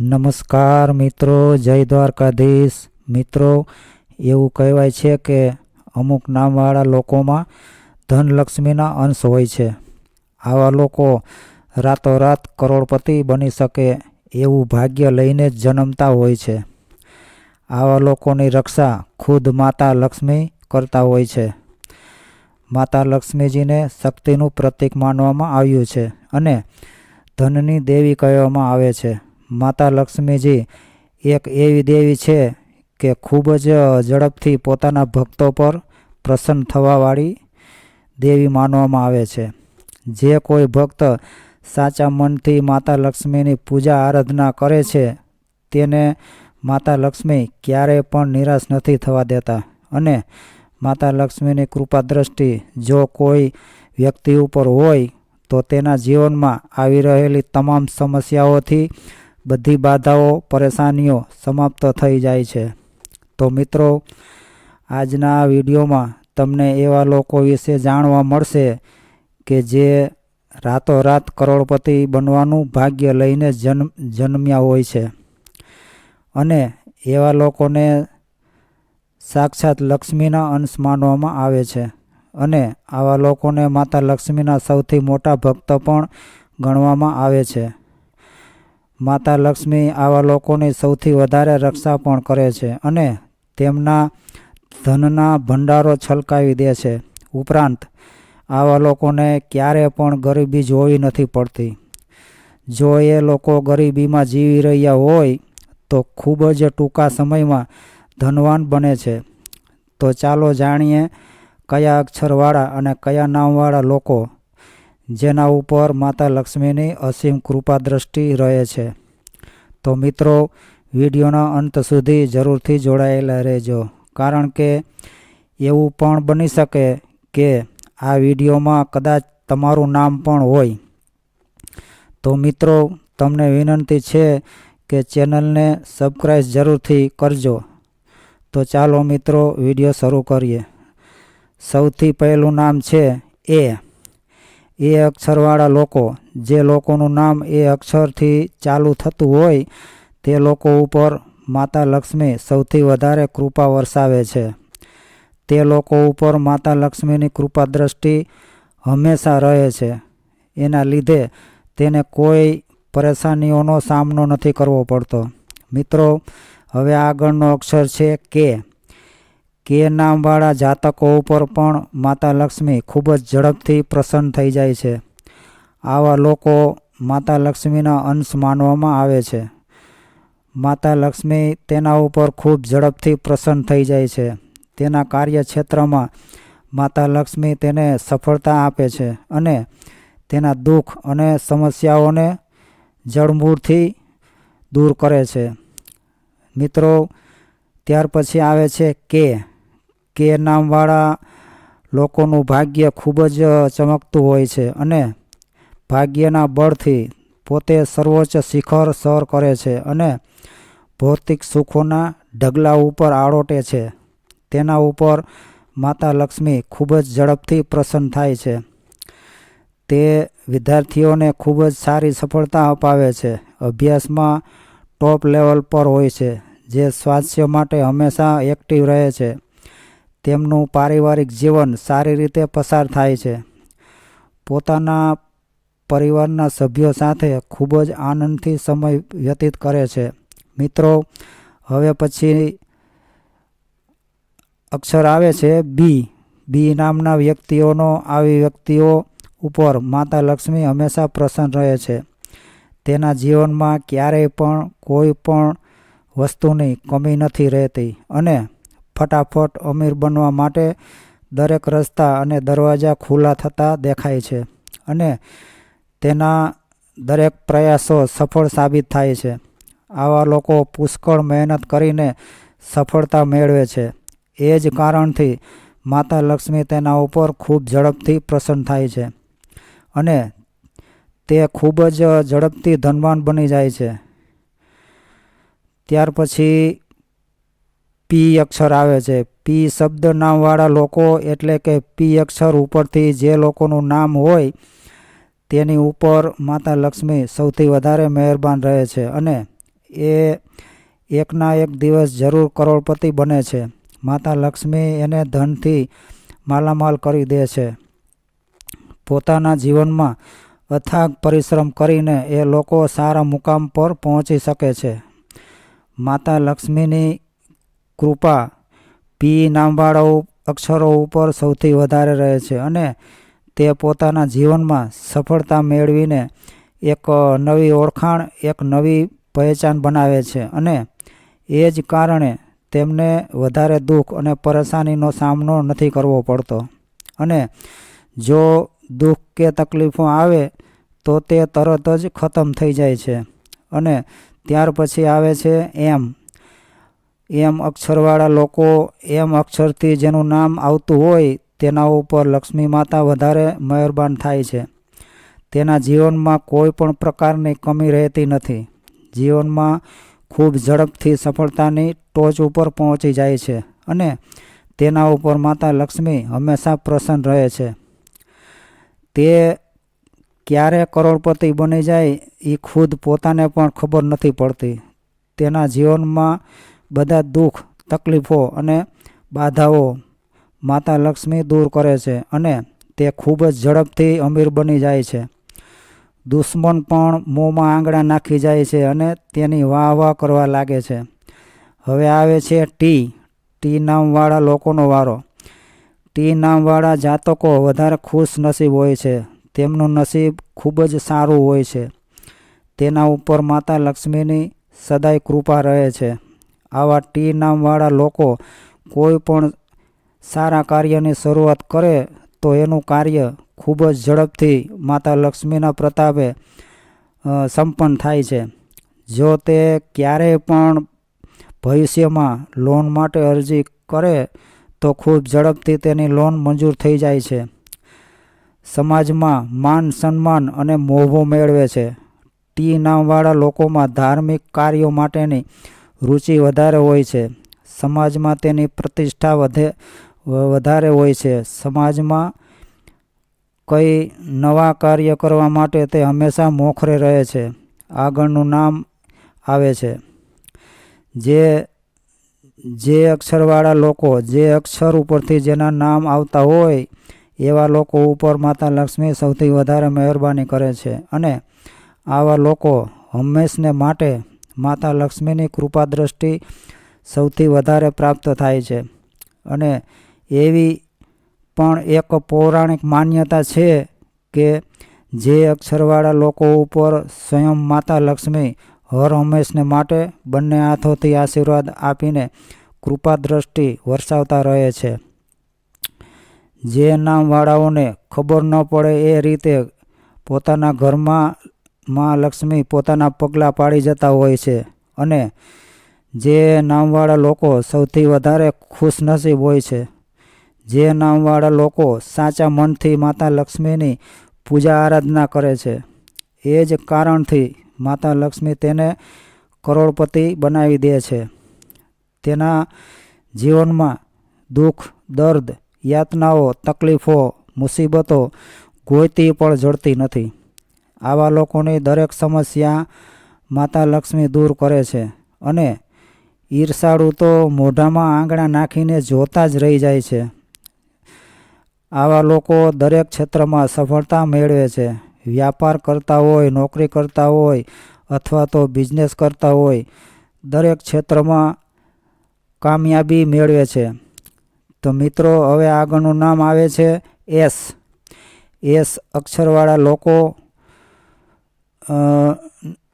નમસ્કાર મિત્રો, જય દ્વારકાધીશ. મિત્રો, એવું કહેવાય છે કે અમુક નામવાળા લોકોમાં ધનલક્ષ્મીના અંશ હોય છે. આવા લોકો રાતોરાત કરોડપતિ બની શકે એવું ભાગ્ય લઈને જ જન્મતા હોય છે. આવા લોકોની રક્ષા ખુદ માતા લક્ષ્મી કરતા હોય છે. માતા લક્ષ્મીજીને શક્તિનું પ્રતીક માનવામાં આવ્યું છે અને ધનની દેવી કહેવામાં આવે છે. માતા લક્ષ્મીજી એક એવી દેવી છે કે ખૂબ જ ઝડપથી પોતાના ભક્તો પર પ્રસન્ન થવાવાળી દેવી માનવામાં આવે છે. જે કોઈ ભક્ત સાચા મનથી માતા લક્ષ્મીની પૂજા આરાધના કરે છે, તેને માતા લક્ષ્મી ક્યારેય પણ નિરાશ નથી થવા દેતા અને માતા લક્ષ્મીની કૃપા દ્રષ્ટિ જો કોઈ વ્યક્તિ ઉપર હોય તો તેના જીવનમાં આવી રહેલી તમામ સમસ્યાઓથી બધી બાધાઓ, પરેશાનીઓ સમાપ્ત થઈ જાય છે. તો મિત્રો, આજના વિડીયોમાં તમને એવા લોકો વિશે જાણવા મળશે કે જે રાતોરાત કરોડપતિ બનવાનું ભાગ્ય લઈને જન્મ, જન્મ્યા હોય છે. અને એવા લોકોને સાક્ષાત લક્ષ્મીના અંશ માનવામાં આવે છે. અને આવા લોકોને માતા લક્ષ્મીના સૌથી મોટા ભક્ત પણ ગણવામાં આવે છે. માતા લક્ષ્મી આવા લોકોની સૌથી વધારે રક્ષા પણ કરે છે અને તેમના ધનના ભંડારો છલકાવી દે છે. ઉપરાંત, આવા લોકોને ક્યારે પણ ગરીબી જોવી નથી પડતી. જો એ લોકો ગરીબીમાં જીવી રહ્યા હોય, તો ખૂબ જ ટૂંકા સમયમાં ધનવાન બને છે. તો ચાલો જાણીએ કયા અક્ષરવાળા અને કયા નામવાળા લોકો જેના ઉપર માતા લક્ષ્મીની અસીમ કૃપા દ્રષ્ટિ રહે છે. તો મિત્રો, વિડીયોના અંત સુધી જરૂરથી જોડાયેલા રહેજો. કારણ કે એવું પણ બની શકે કે આ વિડીયોમાં કદાચ તમારું નામ પણ હોય. તો મિત્રો, તમને વિનંતી છે કે ચેનલને સબસ્ક્રાઈબ જરૂરથી કરજો. તો ચાલો મિત્રો, વીડિયો શરૂ કરીએ. સૌથી પહેલું નામ છે એ. એ અક્ષરવાળા લોકો, જે લોકોનું નામ એ અક્ષરથી ચાલુ થતું હોય, તે લોકો ઉપર માતા લક્ષ્મી સૌથી વધારે કૃપા વરસાવે છે. તે લોકો ઉપર માતા લક્ષ્મીની કૃપા દ્રષ્ટિ હંમેશા રહે છે. એના લીધે તેને કોઈ પરેશાનીઓનો સામનો નથી કરવો પડતો. મિત્રો, હવે આગળનો અક્ષર છે કે. કે નામવાળા જાતકો ઉપર પણ માતા લક્ષ્મી ખૂબ જ ઝડપથી પ્રસન્ન થઈ જાય છે. આવા લોકો માતા લક્ષ્મીના અંશ માનવામાં આવે છે. માતા લક્ષ્મી તેના ઉપર ખૂબ ઝડપથી પ્રસન્ન થઈ જાય છે. તેના કાર્યક્ષેત્રમાં માતા લક્ષ્મી તેને સફળતા આપે છે અને તેના દુઃખ અને સમસ્યાઓને જળમૂળથી દૂર કરે છે. મિત્રો, ત્યાર પછી આવે છે કે કે નામવાળા લોકોનું ભાગ્ય ખૂબ જ ચમકતું હોય છે અને ભાગ્યના બળથી પોતે સર્વોચ્ચ શિખર સર કરે છે અને ભૌતિક સુખોના ઢગલા ઉપર આળોટે છે. તેના ઉપર માતા લક્ષ્મી ખૂબ જ ઝડપથી પ્રસન્ન થાય છે. તે વિદ્યાર્થીઓને ખૂબ જ સારી સફળતા અપાવે છે. અભ્યાસમાં ટોપ લેવલ પર હોય છે, જે સ્વાસ્થ્ય માટે હંમેશા એક્ટિવ રહે છે. તેમનું પારિવારિક જીવન સારી રીતે પસાર થાય છે. પોતાના પરિવારના સભ્યો સાથે ખૂબ જ આનંદથી સમય વ્યતીત કરે છે. મિત્રો, હવે પછી અક્ષર આવે છે બી. બી નામના વ્યક્તિઓનો, આવી વ્યક્તિઓ ઉપર માતા લક્ષ્મી હંમેશા પ્રસન્ન રહે છે. તેના જીવનમાં ક્યારેય પણ કોઈ પણ વસ્તુની કમી નથી રહેતી અને ફટાફટ અમીર બનવા માટે દરેક રસ્તા અને દરવાજા ખુલ્લા થતા દેખાય છે અને તેના દરેક પ્રયાસો સફળ સાબિત થાય છે. આવા લોકો પુષ્કળ મહેનત કરીને સફળતા મેળવે છે. એ જ કારણથી માતા લક્ષ્મી તેના ઉપર ખૂબ ઝડપથી પ્રસન્ન થાય છે અને તે ખૂબ જ ઝડપથી ધનવાન બની જાય છે. ત્યાર પછી પી અક્ષર આવે છે. પી શબ્દ નામવાળા લોકો એટલે કે પી અક્ષર ઉપરથી જે લોકોનું નામ હોય તેની ઉપર માતા લક્ષ્મી સૌથી વધારે મહેરબાન રહે છે અને એ એકના એક દિવસ જરૂર કરોડપતિ બને છે. માતા લક્ષ્મી એને ધનથી માલામાલ કરી દે છે. પોતાના જીવનમાં અથાગ પરિશ્રમ કરીને એ લોકો સારા મુકામ પર પહોંચી શકે છે. માતા લક્ષ્મીની કૃપા પી નામવાળા અક્ષરો ઉપર સૌથી વધારે રહે છે અને તે પોતાના જીવનમાં સફળતા મેળવીને એક નવી ઓળખાણ, એક નવી પહેચાન બનાવે છે અને એ જ કારણે તેમને વધારે દુઃખ અને પરેશાનીનો સામનો નથી કરવો પડતો. અને જો દુઃખ કે તકલીફો આવે તો તે તરત જ ખતમ થઈ જાય છે અને ત્યાર પછી આવે છે એમ. એમ અક્ષરવાળા લોકો એમ અક્ષરથી જેનું નામ આવતું હોય તેના ઉપર લક્ષ્મી માતા વધારે મહેરબાન થાય છે. તેના જીવનમાં કોઈ પણ પ્રકારની કમી રહેતી નથી. જીવનમાં ખૂબ ઝડપથી સફળતાની ટોચ ઉપર પહોંચી જાય છે અને તેના ઉપર માતા લક્ષ્મી હંમેશા પ્રસન્ન રહે છે. તે ક્યારે કરોડપતિ બની જાય એ ખુદ પોતાને પણ ખબર નથી પડતી. તેના જીવનમાં બધા દુઃખ, તકલીફો અને બાધાઓ માતા લક્ષ્મી દૂર કરે છે અને તે ખૂબ જ ઝડપથી અમીર બની જાય છે. દુશ્મન પણ મોંમાં આંગળા નાખી જાય છે અને તેની વાહ વાહ કરવા લાગે છે. હવે આવે છે ટી ટી નામવાળા લોકોનો વારો. ટી નામવાળા જાતકો વધારે ખુશ નસીબ હોય છે. તેમનું નસીબ ખૂબ જ સારું હોય છે. તેના ઉપર માતા લક્ષ્મીની સદાય કૃપા રહે છે. આવા ટી નામવાળા લોકો કોઈ પણ સારા કાર્યની શરૂઆત કરે તો એનું કાર્ય ખૂબ જ ઝડપથી માતા લક્ષ્મીના પ્રતાપે સંપન્ન થાય છે. જો તે ક્યારેય પણ ભવિષ્યમાં લોન માટે અરજી કરે તો ખૂબ ઝડપથી તેની લોન મંજૂર થઈ જાય છે. સમાજમાં માન સન્માન અને મોભો મેળવે છે. ટી નામવાળા લોકોમાં ધાર્મિક કાર્યો માટેની રુચિ વધારે હોય છે. સમાજમાં તેની પ્રતિષ્ઠા વધે વધારે હોય છે. સમાજમાં કઈ નવા કાર્ય કરવા માટે તે હંમેશા મોખરે રહે છે. આગળનું નામ આવે છે. જે જે અક્ષરવાળા લોકો, જે અક્ષર ઉપરથી જેના નામ આવતા હોય, એવા લોકો ઉપર માતા લક્ષ્મી સૌથી વધારે મહેરબાની કરે છે. અને આવા લોકો હંમેશને માટે માતા લક્ષ્મીની કૃપા દ્રષ્ટિ સૌથી વધારે પ્રાપ્ત થાય છે. અને એવી પણ એક પૌરાણિક માન્યતા છે કે જે અક્ષરવાળા લોકો ઉપર સ્વયં માતા લક્ષ્મી હર હંમેશને માટે બંને હાથોથી આશીર્વાદ આપીને કૃપા દ્રષ્ટિ વરસાવતા રહે છે. જે નામવાળાઓને ખબર ન પડે એ રીતે પોતાના ઘરમાં માં લક્ષ્મી પોતાના પગલાં પાડી જતા હોય છે અને જે નામવાળા લોકો સૌથી વધારે ખુશનસીબ હોય છે. જે નામવાળા લોકો સાચા મનથી માતા લક્ષ્મીની પૂજા આરાધના કરે છે. એ જ કારણથી માતા લક્ષ્મી તેને કરોડપતિ બનાવી દે છે. તેના જીવનમાં દુઃખ, દર્દ, યાતનાઓ, તકલીફો, મુસીબતો ગોયતી પણ જડતી નથી. આવા લોકોની દરેક સમસ્યા માતા લક્ષ્મી દૂર કરે છે અને ઈર્ષાળુ તો મોઢામાં આંગણા નાખીને જોતા જ રહી જાય છે. આવા લોકો દરેક ક્ષેત્રમાં સફળતા મેળવે છે. વ્યાપાર કરતા હોય, નોકરી કરતા હોય અથવા તો બિઝનેસ કરતા હોય, દરેક ક્ષેત્રમાં કામયાબી મેળવે છે. તો મિત્રો, હવે આગળનું નામ આવે છે એસ. એસ અક્ષરવાળા લોકો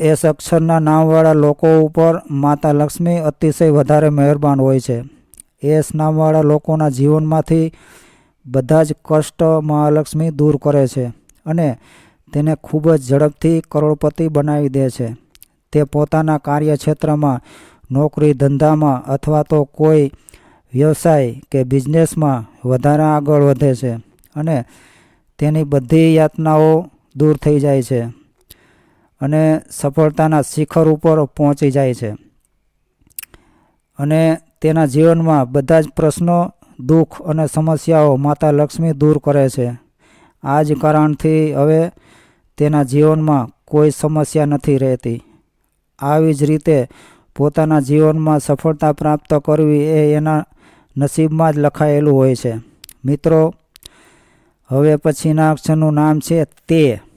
એસ અક્ષરના નામવાળા લોકો ઉપર માતા લક્ષ્મી અતિશય વધારે મહેરબાન હોય છે. એસ નામવાળા લોકોના જીવનમાંથી બધા જ કષ્ટ મહાલક્ષ્મી દૂર કરે છે અને તેને ખૂબ જ ઝડપથી કરોડપતિ બનાવી દે છે. તે પોતાના કાર્યક્ષેત્રમાં નોકરી ધંધામાં અથવા તો કોઈ વ્યવસાય કે બિઝનેસમાં વધારે આગળ વધે છે અને તેની બધી યાતનાઓ દૂર થઈ જાય છે. અને સફળતાના શિખર ઉપર પહોંચી જાય છે. અને તેના જીવનમાં બધા જ પ્રશ્નો, દુઃખ અને સમસ્યાઓ માતા લક્ષ્મી દૂર કરે છે. આ જ કારણથી હવે તેના જીવનમાં કોઈ સમસ્યા નથી રહેતી. આવી જ રીતે પોતાના જીવનમાં સફળતા પ્રાપ્ત કરવી એ એના નસીબમાં જ લખાયેલું હોય છે. મિત્રો, હવે પછીના અક્ષરનું નામ છે તે.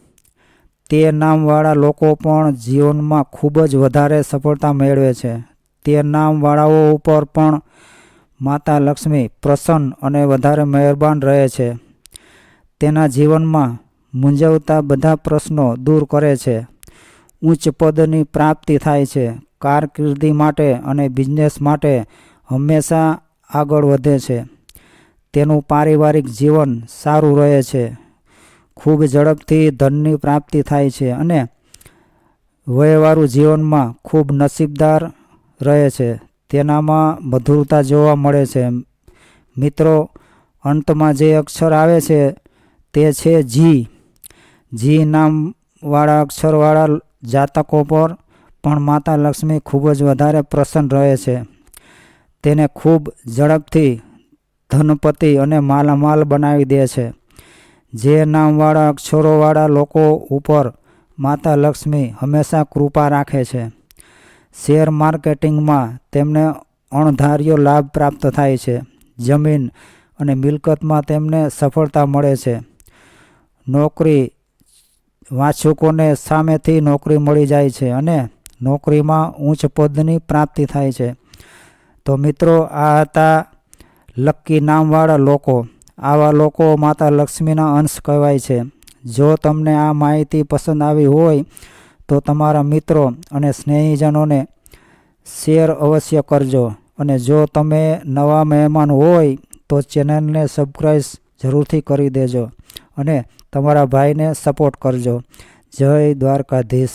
તે નામવાળા લોકો પણ જીવનમાં ખૂબ જ વધારે સફળતા મેળવે છે. તે નામવાળાઓ ઉપર પણ માતા લક્ષ્મી પ્રસન્ન અને વધારે મહેરબાન રહે છે. તેના જીવનમાં મૂંઝવતા બધા પ્રશ્નો દૂર કરે છે. ઉચ્ચ પદની પ્રાપ્તિ થાય છે. કારકિર્દી માટે અને બિઝનેસ માટે હંમેશા આગળ વધે છે. તેનું પારિવારિક જીવન સારું રહે છે. ખૂબ ઝડપથી ધનની પ્રાપ્તિ થાય છે અને વયવાળું જીવનમાં ખૂબ નસીબદાર રહે છે. તેનામાં મધુરતા જોવા મળે છે. મિત્રો, અંતમાં જે અક્ષર આવે છે તે છે જી. જી નામવાળા અક્ષરવાળા જાતકો પર પણ માતા લક્ષ્મી ખૂબ જ વધારે પ્રસન્ન રહે છે. તેને ખૂબ ઝડપથી ધનપતિ અને માલામાલ બનાવી દે છે. જે નામવાળા અક્ષરોવાળા લોકો ઉપર માતા લક્ષ્મી હંમેશા કૃપા રાખે છે. શેર માર્કેટિંગમાં તેમને અણધાર્યો લાભ પ્રાપ્ત થાય છે. જમીન અને મિલકતમાં તેમને સફળતા મળે છે. નોકરી વાંચકોને સામેથી નોકરી મળી જાય છે અને નોકરીમાં ઉચ્ચ પદની પ્રાપ્તિ થાય છે. તો મિત્રો, આ હતા લક્કી નામવાળા લોકો. આવા લોકો માતા લક્ષ્મીના અંશ કહેવાય છે. જો તમને આ માહિતી પસંદ આવી હોય, તો તમારા મિત્રો અને સ્નેહીજનોને શેર અવશ્ય કરજો. અને જો તમે નવા મહેમાન હોય, તો ચેનલને સબસ્ક્રાઈબ જરૂરથી કરી દેજો અને તમારા ભાઈને સપોર્ટ કરજો. જય દ્વારકાધીશ.